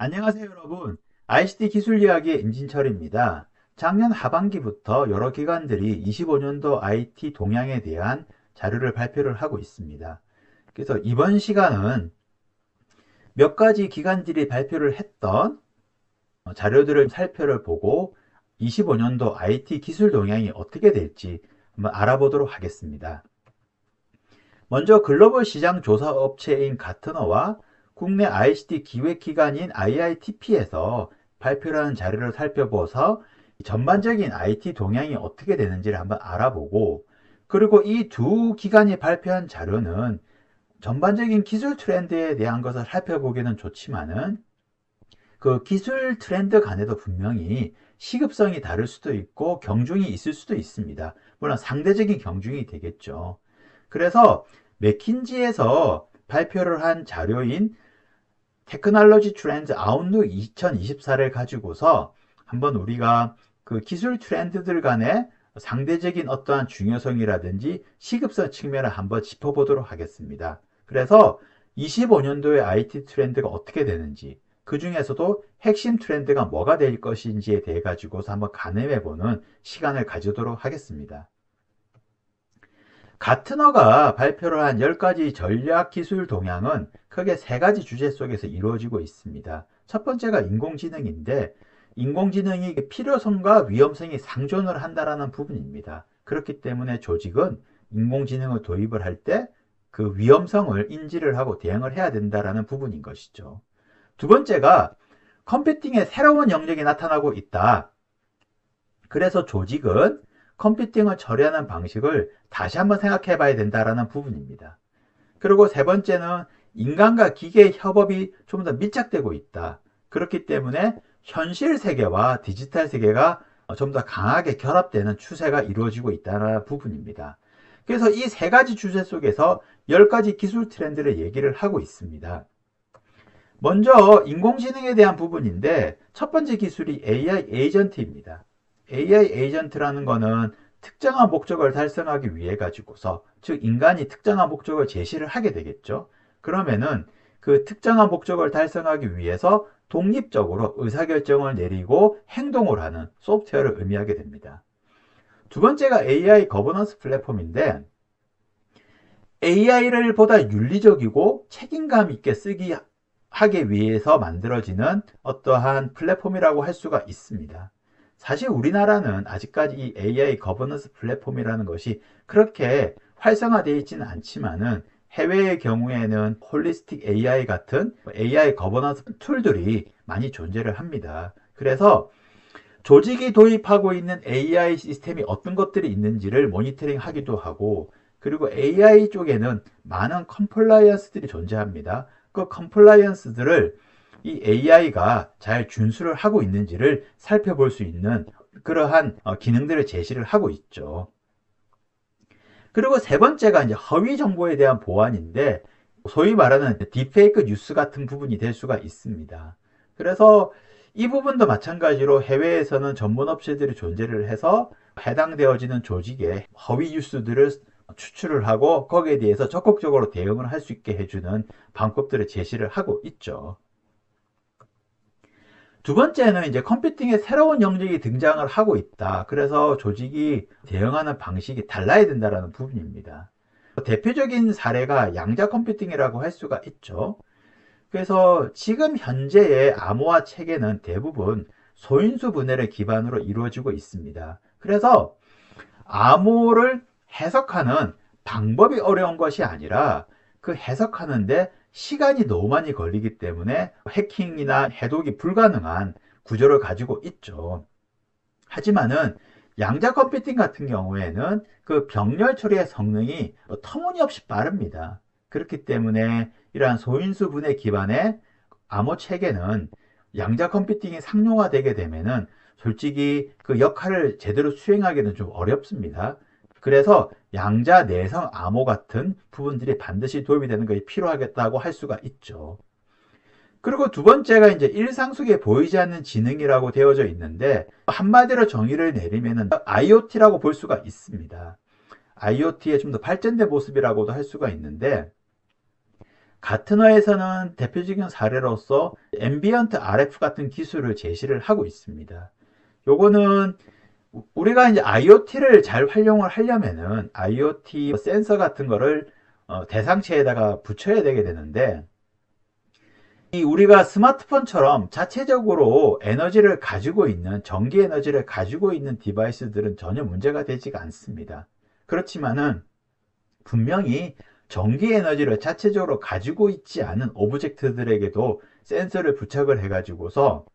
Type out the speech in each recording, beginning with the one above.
안녕하세요 여러분. ICT 기술 이야기의 임진철입니다. 작년 하반기부터 여러 기관들이 25년도 IT 동향에 대한 자료를 발표를 하고 있습니다. 그래서 이번 시간은 몇 가지 기관들이 발표를 했던 자료들을 살펴를 보고 25년도 IT 기술 동향이 어떻게 될지 한번 알아보도록 하겠습니다. 먼저 글로벌 시장 조사 업체인 가트너와 국내 ICT 기획기관인 IITP에서 발표하는 자료를 살펴보서 전반적인 IT 동향이 어떻게 되는지를 한번 알아보고 그리고 이 두 기관이 발표한 자료는 전반적인 기술 트렌드에 대한 것을 살펴보기는 좋지만은 그 기술 트렌드 간에도 분명히 시급성이 다를 수도 있고 경중이 있을 수도 있습니다. 물론 상대적인 경중이 되겠죠. 그래서 맥킨지에서 발표를 한 자료인 테크놀로지 트렌드 아웃룩 2024를 가지고서 한번 우리가 그 기술 트렌드들 간의 상대적인 어떠한 중요성이라든지 시급성 측면을 한번 짚어보도록 하겠습니다. 그래서 25년도의 IT 트렌드가 어떻게 되는지 그 중에서도 핵심 트렌드가 뭐가 될 것인지에 대해 가지고서 한번 가늠해보는 시간을 가지도록 하겠습니다. 가트너가 발표를 한 10가지 전략 기술 동향은 크게 세 가지 주제 속에서 이루어지고 있습니다. 첫 번째가 인공지능인데 인공지능이 필요성과 위험성이 상존을 한다라는 부분입니다. 그렇기 때문에 조직은 인공지능을 도입을 할 때 그 위험성을 인지를 하고 대응을 해야 된다라는 부분인 것이죠. 두 번째가 컴퓨팅의 새로운 영역이 나타나고 있다. 그래서 조직은 컴퓨팅을 처리하는 방식을 다시 한번 생각해 봐야 된다라는 부분입니다. 그리고 세 번째는 인간과 기계의 협업이 좀 더 밀착되고 있다. 그렇기 때문에 현실 세계와 디지털 세계가 좀 더 강하게 결합되는 추세가 이루어지고 있다는 부분입니다. 그래서 이 세 가지 주제 속에서 10가지 기술 트렌드를 얘기를 하고 있습니다. 먼저 인공지능에 대한 부분인데 첫 번째 기술이 AI 에이전트입니다. AI 에이전트라는 거는 특정한 목적을 달성하기 위해 가지고서 즉 인간이 특정한 목적을 제시를 하게 되겠죠. 그러면은 그 특정한 목적을 달성하기 위해서 독립적으로 의사결정을 내리고 행동을 하는 소프트웨어를 의미하게 됩니다. 두 번째가 AI 거버넌스 플랫폼인데 AI를 보다 윤리적이고 책임감 있게 쓰기 하기 위해서 만들어지는 어떠한 플랫폼이라고 할 수가 있습니다. 사실 우리나라는 아직까지 이 AI 거버넌스 플랫폼이라는 것이 그렇게 활성화되어 있지는 않지만은 해외의 경우에는 홀리스틱 AI 같은 AI 거버넌스 툴들이 많이 존재를 합니다. 그래서 조직이 도입하고 있는 AI 시스템이 어떤 것들이 있는지를 모니터링 하기도 하고 그리고 AI 쪽에는 많은 컴플라이언스들이 존재합니다. 그 컴플라이언스들을 이 AI가 잘 준수를 하고 있는지를 살펴볼 수 있는 그러한 어, 기능들을 제시를 하고 있죠. 그리고 세 번째가 이제 허위 정보에 대한 보안인데 소위 말하는 딥페이크 뉴스 같은 부분이 될 수가 있습니다. 그래서 이 부분도 마찬가지로 해외에서는 전문 업체들이 존재를 해서 해당되어지는 조직의 허위 뉴스들을 추출을 하고 거기에 대해서 적극적으로 대응을 할 수 있게 해주는 방법들을 제시를 하고 있죠. 두 번째는 이제 컴퓨팅의 새로운 영역이 등장을 하고 있다. 그래서 조직이 대응하는 방식이 달라야 된다는 부분입니다. 대표적인 사례가 양자 컴퓨팅이라고 할 수가 있죠. 그래서 지금 현재의 암호화 체계는 대부분 소인수 분해를 기반으로 이루어지고 있습니다. 그래서 암호를 해석하는 방법이 어려운 것이 아니라 그 해석하는데 시간이 너무 많이 걸리기 때문에 해킹이나 해독이 불가능한 구조를 가지고 있죠. 하지만은 양자 컴퓨팅 같은 경우에는 그 병렬 처리의 성능이 터무니없이 빠릅니다. 그렇기 때문에 이러한 소인수 분해 기반의 암호 체계는 양자 컴퓨팅이 상용화되게 되면은 솔직히 그 역할을 제대로 수행하기는 좀 어렵습니다. 그래서 양자 내성 암호 같은 부분들이 반드시 도움이 되는 것이 필요하겠다고 할 수가 있죠. 그리고 두 번째가 이제 일상 속에 보이지 않는 지능이라고 되어져 있는데 한마디로 정의를 내리면 IoT라고 볼 수가 있습니다. IoT의 좀 더 발전된 모습이라고도 할 수가 있는데 가트너에서는 대표적인 사례로서 앰비언트 RF 같은 기술을 제시를 하고 있습니다. 요거는 우리가 이제 IoT를 잘 활용을 하려면은 IoT 센서 같은 거를 어, 대상체에다가 붙여야 되게 되는데 이 우리가 스마트폰처럼 자체적으로 에너지를 가지고 있는 전기 에너지를 가지고 있는 디바이스들은 전혀 문제가 되지가 않습니다. 그렇지만은 분명히 전기 에너지를 자체적으로 가지고 있지 않은 오브젝트들에게도 센서를 부착을 해가지고서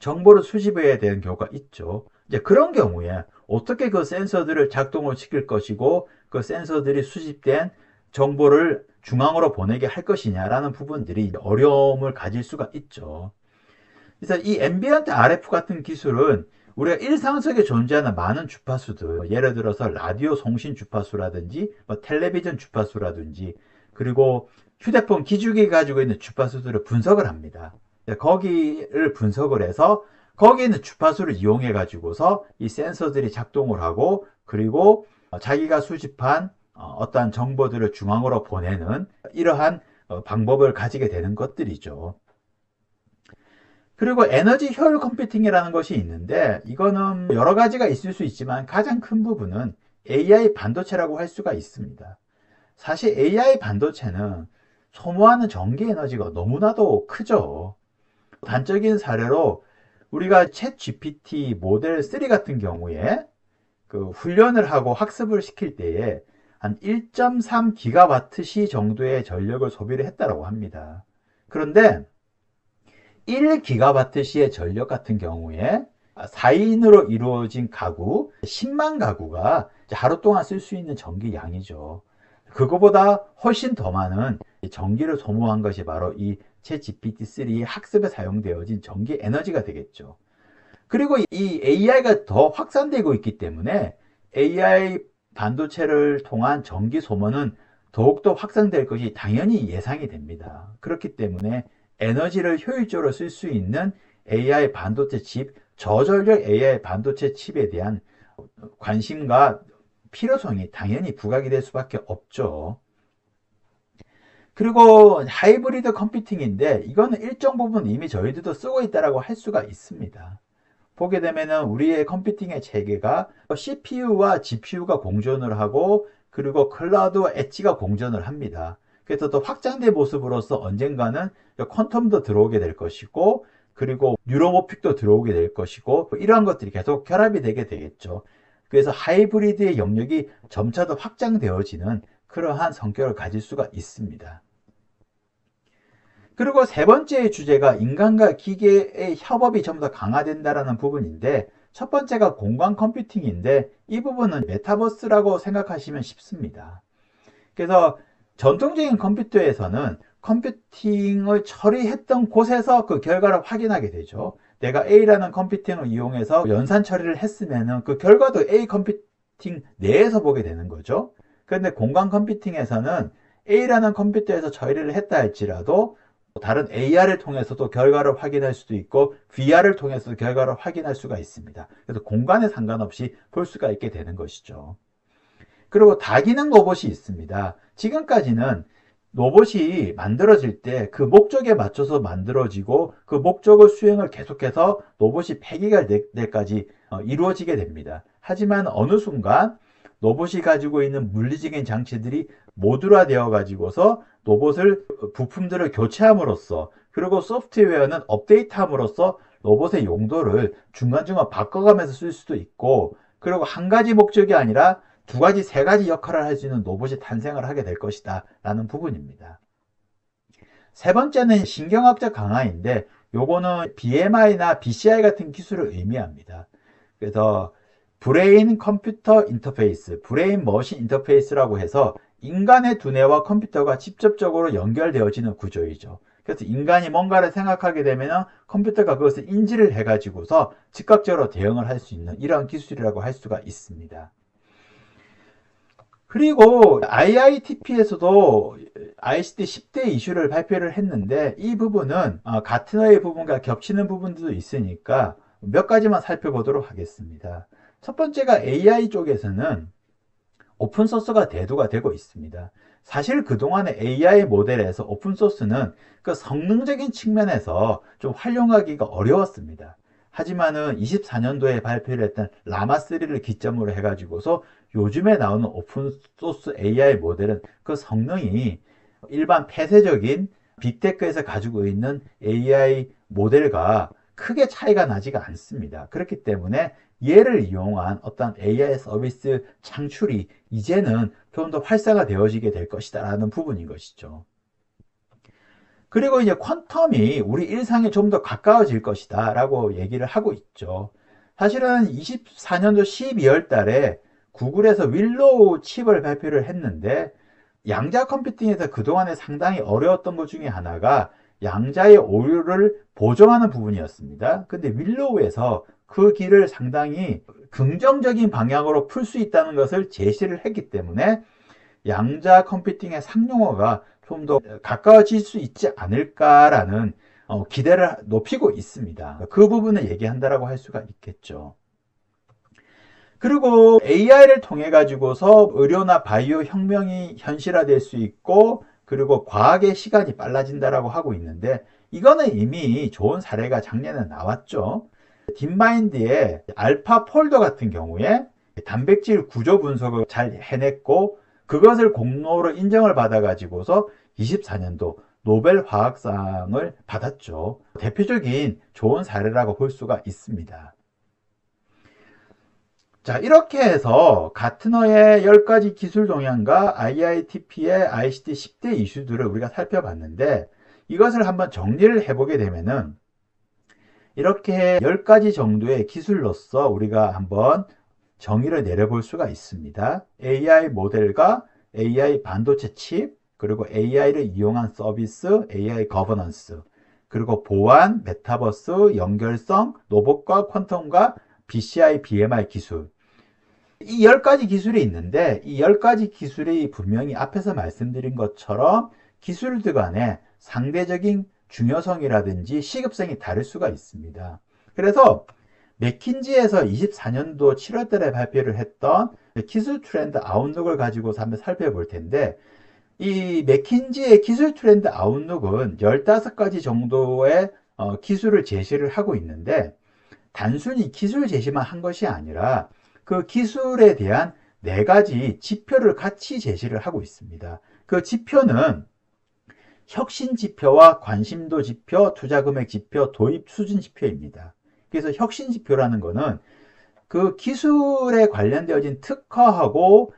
정보를 수집해야 되는 경우가 있죠. 이제 그런 경우에 어떻게 그 센서들을 작동을 시킬 것이고 그 센서들이 수집된 정보를 중앙으로 보내게 할 것이냐라는 부분들이 어려움을 가질 수가 있죠. 그래서 이 앰비언트 RF 같은 기술은 우리가 일상 속에 존재하는 많은 주파수들, 예를 들어서 라디오 송신 주파수라든지, 뭐 텔레비전 주파수라든지, 그리고 휴대폰 기주기 가지고 있는 주파수들을 분석을 합니다. 거기를 분석을 해서 거기에 있는 주파수를 이용해 가지고서 이 센서들이 작동을 하고 그리고 자기가 수집한 어, 어떠한 정보들을 중앙으로 보내는 이러한 어, 방법을 가지게 되는 것들이죠. 그리고 에너지 효율 컴퓨팅이라는 것이 있는데 이거는 여러 가지가 있을 수 있지만 가장 큰 부분은 AI 반도체라고 할 수가 있습니다. 사실 AI 반도체는 소모하는 전기 에너지가 너무나도 크죠. 단적인 사례로 우리가 챗 GPT 모델 3 같은 경우에 그 훈련을 하고 학습을 시킬 때에 한 1.3 기가와트 시 정도의 전력을 소비를 했다고 합니다. 그런데 1 기가와트 시의 전력 같은 경우에 4인으로 이루어진 가구 10만 가구가 하루 동안 쓸 수 있는 전기 양이죠. 그거보다 훨씬 더 많은 전기를 소모한 것이 바로 이 채 GPT-3 학습에 사용되어진 전기 에너지가 되겠죠. 그리고 이 AI가 더 확산되고 있기 때문에 AI 반도체를 통한 전기 소모는 더욱더 확산될 것이 당연히 예상이 됩니다. 그렇기 때문에 에너지를 효율적으로 쓸 수 있는 AI 반도체 칩, 저전력 AI 반도체 칩에 대한 관심과 필요성이 당연히 부각이 될 수밖에 없죠. 그리고 하이브리드 컴퓨팅인데 이거는 일정 부분 이미 저희들도 쓰고 있다고 할 수가 있습니다. 보게 되면은 우리의 컴퓨팅의 체계가 CPU와 GPU가 공존을 하고 그리고 클라우드와 엣지가 공존을 합니다. 그래서 또 확장된 모습으로서 언젠가는 퀀텀도 들어오게 될 것이고 그리고 뉴로모픽도 들어오게 될 것이고 뭐 이러한 것들이 계속 결합이 되게 되겠죠. 그래서 하이브리드의 영역이 점차 더 확장되어지는 그러한 성격을 가질 수가 있습니다. 그리고 세 번째 주제가 인간과 기계의 협업이 좀 더 강화된다라는 부분인데 첫 번째가 공간 컴퓨팅인데 이 부분은 메타버스라고 생각하시면 쉽습니다. 그래서 전통적인 컴퓨터에서는 컴퓨팅을 처리했던 곳에서 그 결과를 확인하게 되죠. 내가 A라는 컴퓨팅을 이용해서 연산 처리를 했으면 그 결과도 A 컴퓨팅 내에서 보게 되는 거죠. 그런데 공간 컴퓨팅에서는 A라는 컴퓨터에서 처리를 했다 할지라도 다른 AR을 통해서도 결과를 확인할 수도 있고 VR을 통해서도 결과를 확인할 수가 있습니다. 그래서 공간에 상관없이 볼 수가 있게 되는 것이죠. 그리고 다기능 로봇이 있습니다. 지금까지는 로봇이 만들어질 때 그 목적에 맞춰서 만들어지고 그 목적을 수행을 계속해서 로봇이 폐기가 될 때까지 어, 이루어지게 됩니다. 하지만 어느 순간 로봇이 가지고 있는 물리적인 장치들이 모듈화 되어 가지고서 로봇을 부품들을 교체함으로써 그리고 소프트웨어는 업데이트함으로써 로봇의 용도를 중간중간 바꿔가면서 쓸 수도 있고 그리고 한 가지 목적이 아니라 두 가지, 세 가지 역할을 할 수 있는 로봇이 탄생을 하게 될 것이다. 라는 부분입니다. 세 번째는 신경학적 강화인데 요거는 BMI나 BCI 같은 기술을 의미합니다. 그래서 브레인 컴퓨터 인터페이스, 브레인 머신 인터페이스라고 해서 인간의 두뇌와 컴퓨터가 직접적으로 연결되어지는 구조이죠. 그래서 인간이 뭔가를 생각하게 되면 컴퓨터가 그것을 인지를 해가지고서 즉각적으로 대응을 할 수 있는 이러한 기술이라고 할 수가 있습니다. 그리고 IITP에서도 ICT 10대 이슈를 발표를 했는데 이 부분은 어, 가트너의 부분과 겹치는 부분도 있으니까 몇 가지만 살펴보도록 하겠습니다. 첫 번째가 AI 쪽에서는 오픈소스가 대두가 되고 있습니다. 사실 그동안의 AI 모델에서 오픈소스는 그 성능적인 측면에서 좀 활용하기가 어려웠습니다. 하지만은 24년도에 발표를 했던 라마3를 기점으로 해가지고서 요즘에 나오는 오픈소스 AI 모델은 그 성능이 일반 폐쇄적인 빅테크에서 가지고 있는 AI 모델과 크게 차이가 나지가 않습니다. 그렇기 때문에 얘를 이용한 어떤 AI 서비스 창출이 이제는 좀 더 활성화 되어지게 될 것이다 라는 부분인 것이죠. 그리고 이제 퀀텀이 우리 일상에 좀 더 가까워질 것이다 라고 얘기를 하고 있죠. 사실은 24년도 12월 달에 구글에서 윌로우 칩을 발표를 했는데 양자 컴퓨팅에서 그동안에 상당히 어려웠던 것 중에 하나가 양자의 오류를 보정하는 부분이었습니다. 근데 윌로우에서 그 길을 상당히 긍정적인 방향으로 풀 수 있다는 것을 제시를 했기 때문에 양자 컴퓨팅의 상용화가 좀 더 가까워질 수 있지 않을까라는 어, 기대를 높이고 있습니다. 그 부분을 얘기한다라고 할 수가 있겠죠. 그리고 AI를 통해 가지고서 의료나 바이오 혁명이 현실화될 수 있고 그리고 과학의 시간이 빨라진다라고 하고 있는데 이거는 이미 좋은 사례가 작년에 나왔죠. 딥마인드의 알파 폴더 같은 경우에 단백질 구조 분석을 잘 해냈고 그것을 공로로 인정을 받아가지고서 24년도 노벨 화학상을 받았죠. 대표적인 좋은 사례라고 볼 수가 있습니다. 자, 이렇게 해서 가트너의 10가지 기술 동향과 IITP의 ICT 10대 이슈들을 우리가 살펴봤는데 이것을 한번 정리를 해보게 되면은 이렇게 10가지 정도의 기술로서 우리가 한번 정의를 내려볼 수가 있습니다. AI 모델과 AI 반도체 칩, 그리고 AI를 이용한 서비스, AI 거버넌스, 그리고 보안, 메타버스, 연결성, 로봇과 퀀텀과 BCI, BMI 기술. 이 10가지 기술이 있는데 이 10가지 기술이 분명히 앞에서 말씀드린 것처럼 기술들 간의 상대적인 중요성이라든지 시급성이 다를 수가 있습니다. 그래서 맥킨지에서 24년도 7월 달에 발표를 했던 기술 트렌드 아웃룩을 가지고서 한번 살펴볼 텐데 이 맥킨지의 기술 트렌드 아웃룩은 15가지 정도의 어, 기술을 제시를 하고 있는데 단순히 기술 제시만 한 것이 아니라 그 기술에 대한 네 가지 지표를 같이 제시를 하고 있습니다. 그 지표는 혁신 지표와 관심도 지표, 투자 금액 지표, 도입 수준 지표입니다. 그래서 혁신 지표라는 거는 그 기술에 관련되어진 특허하고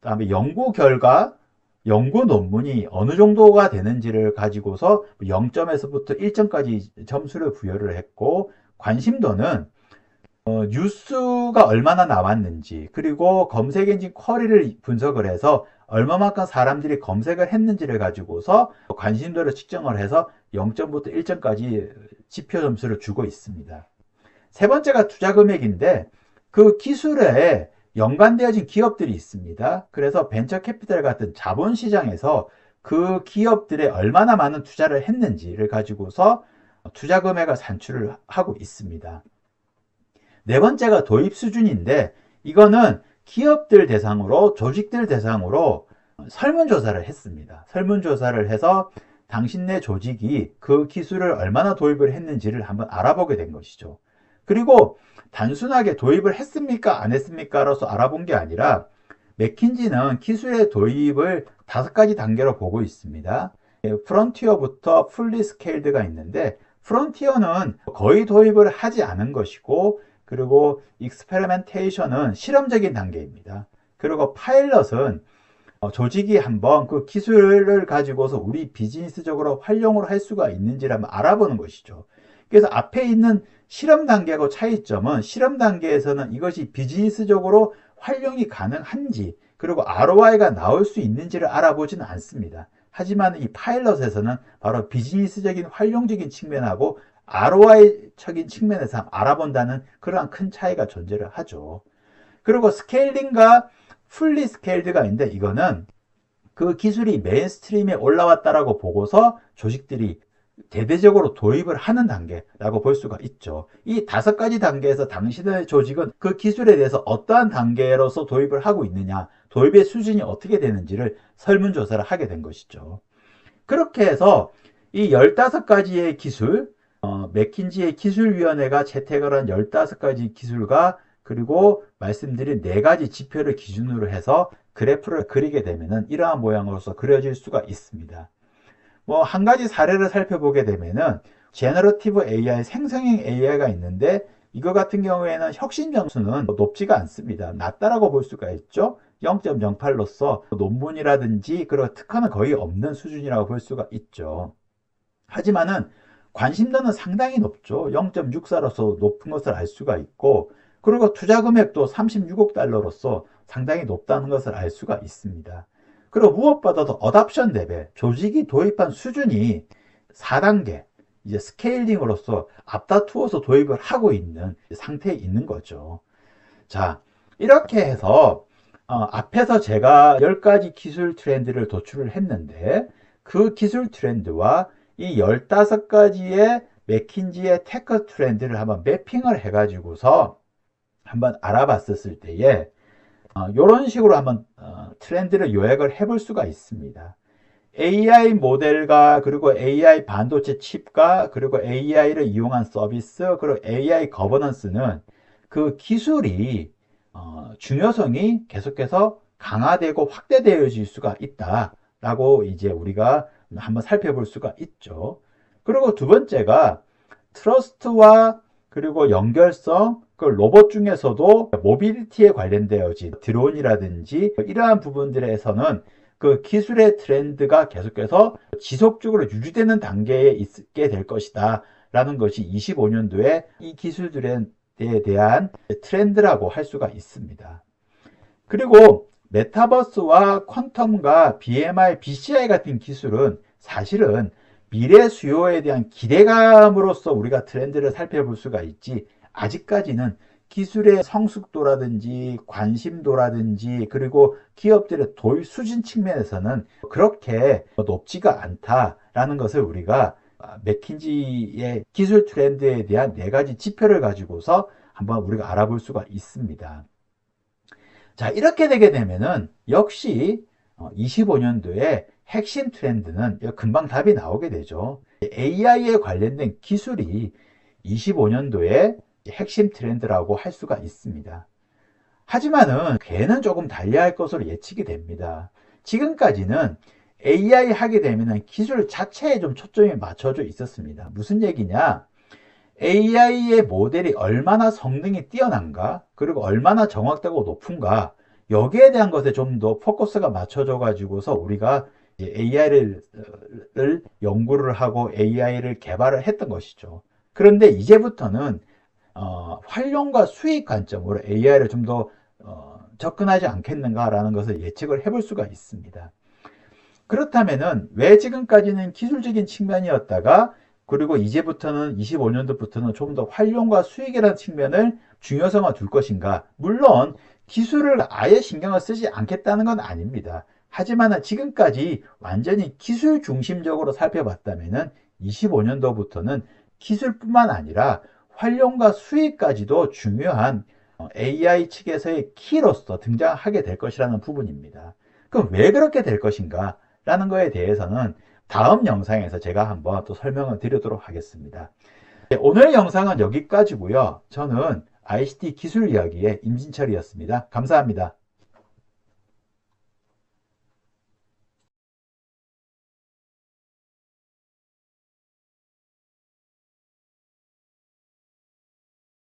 그다음에 연구 결과 연구 논문이 어느 정도가 되는지를 가지고서 0점에서부터 1점까지 점수를 부여를 했고 관심도는 어, 뉴스가 얼마나 나왔는지 그리고 검색 엔진 쿼리를 분석을 해서 얼마만큼 사람들이 검색을 했는지를 가지고서 관심도를 측정을 해서 0점부터 1점까지 지표 점수를 주고 있습니다. 세 번째가 투자 금액인데 그 기술에 연관되어진 기업들이 있습니다. 그래서 벤처 캐피탈 같은 자본 시장에서 그 기업들에 얼마나 많은 투자를 했는지를 가지고서 투자 금액을 산출을 하고 있습니다. 네 번째가 도입 수준인데 이거는 기업들 대상으로 조직들 대상으로 설문조사를 했습니다. 설문조사를 해서 당신네 조직이 그 기술을 얼마나 도입을 했는지를 한번 알아보게 된 것이죠. 그리고 단순하게 도입을 했습니까? 안 했습니까?로서 알아본 게 아니라 맥킨지는 기술의 도입을 다섯 가지 단계로 보고 있습니다. 프론티어부터 풀리 스케일드가 있는데 프론티어는 거의 도입을 하지 않은 것이고 그리고 익스페리멘테이션은 실험적인 단계입니다. 그리고 파일럿은 조직이 한번 그 기술을 가지고서 우리 비즈니스적으로 활용을 할 수가 있는지를 한번 알아보는 것이죠. 그래서 앞에 있는 실험 단계하고 차이점은 실험 단계에서는 이것이 비즈니스적으로 활용이 가능한지 그리고 ROI가 나올 수 있는지를 알아보지는 않습니다. 하지만 이 파일럿에서는 바로 비즈니스적인 활용적인 측면하고 ROI적인 측면에서 알아본다는 그러한 큰 차이가 존재를 하죠. 그리고 스케일링과 풀리 스케일드가 있는데 이거는 그 기술이 메인스트림에 올라왔다라고 보고서 조직들이 대대적으로 도입을 하는 단계라고 볼 수가 있죠. 이 다섯 가지 단계에서 당신의 조직은 그 기술에 대해서 어떠한 단계로서 도입을 하고 있느냐, 도입의 수준이 어떻게 되는지를 설문조사를 하게 된 것이죠. 그렇게 해서 이 15가지의 기술, 어, 맥킨지의 기술위원회가 채택을 한 15가지 기술과 그리고 말씀드린 4가지 지표를 기준으로 해서 그래프를 그리게 되면은 이러한 모양으로서 그려질 수가 있습니다. 뭐 한 가지 사례를 살펴보게 되면은 제너러티브 AI, 생성형 AI가 있는데 이거 같은 경우에는 혁신 점수는 높지가 않습니다. 낮다라고 볼 수가 있죠. 0.08로서 논문이라든지 그런 특허는 거의 없는 수준이라고 볼 수가 있죠. 하지만은 관심도는 상당히 높죠. 0.64로서 높은 것을 알 수가 있고 그리고 투자 금액도 36억 달러로서 상당히 높다는 것을 알 수가 있습니다. 그리고 무엇보다도 어답션 레벨, 조직이 도입한 수준이 4단계, 이제 스케일링으로서 앞다투어서 도입을 하고 있는 상태에 있는 거죠. 자, 이렇게 해서 어, 앞에서 제가 10가지 기술 트렌드를 도출을 했는데 그 기술 트렌드와 이 15가지의 맥킨지의 테크 트렌드를 한번 매핑을 해가지고서 한번 알아봤었을 때에 이런 어, 식으로 한번 어, 트렌드를 요약을 해볼 수가 있습니다. AI 모델과 그리고 AI 반도체 칩과 그리고 AI를 이용한 서비스 그리고 AI 거버넌스는 그 기술이 어, 중요성이 계속해서 강화되고 확대되어질 수가 있다라고 이제 우리가 한번 살펴볼 수가 있죠. 그리고 두 번째가 트러스트와 그리고 연결성, 그 로봇 중에서도 모빌리티에 관련되어진 드론이라든지 이러한 부분들에서는 그 기술의 트렌드가 계속해서 지속적으로 유지되는 단계에 있게 될 것이다. 라는 것이 25년도에 이 기술들에 대한 트렌드라고 할 수가 있습니다. 그리고 메타버스와 퀀텀과 BMI, BCI 같은 기술은 사실은 미래 수요에 대한 기대감으로서 우리가 트렌드를 살펴볼 수가 있지 아직까지는 기술의 성숙도라든지 관심도라든지 그리고 기업들의 도입 수준 측면에서는 그렇게 높지가 않다라는 것을 우리가 맥킨지의 기술 트렌드에 대한 네 가지 지표를 가지고서 한번 우리가 알아볼 수가 있습니다. 자, 이렇게 되게 되면은 역시 25년도에 핵심 트렌드는 금방 답이 나오게 되죠. AI에 관련된 기술이 25년도에 핵심 트렌드라고 할 수가 있습니다. 하지만은 걔는 조금 달리할 것으로 예측이 됩니다. 지금까지는 AI 하게 되면 기술 자체에 좀 초점이 맞춰져 있었습니다. 무슨 얘기냐? AI의 모델이 얼마나 성능이 뛰어난가, 그리고 얼마나 정확하고 높은가, 여기에 대한 것에 좀 더 포커스가 맞춰져 가지고서 우리가 AI를 연구를 하고 AI를 개발을 했던 것이죠. 그런데 이제부터는 어, 활용과 수익 관점으로 AI를 좀더 어, 접근하지 않겠는가라는 것을 예측을 해볼 수가 있습니다. 그렇다면은 왜 지금까지는 기술적인 측면이었다가 그리고 이제부터는 25년도부터는 좀더 활용과 수익이라는 측면을 중요성을 둘 것인가? 물론 기술을 아예 신경을 쓰지 않겠다는 건 아닙니다. 하지만 지금까지 완전히 기술 중심적으로 살펴봤다면은 25년도부터는 기술뿐만 아니라 활용과 수익까지도 중요한 AI 측에서의 키로서 등장하게 될 것이라는 부분입니다. 그럼 왜 그렇게 될 것인가? 라는 거에 대해서는 다음 영상에서 제가 한번 또 설명을 드리도록 하겠습니다. 네, 오늘 영상은 여기까지고요. 저는 ICT 기술 이야기의 임진철이었습니다. 감사합니다.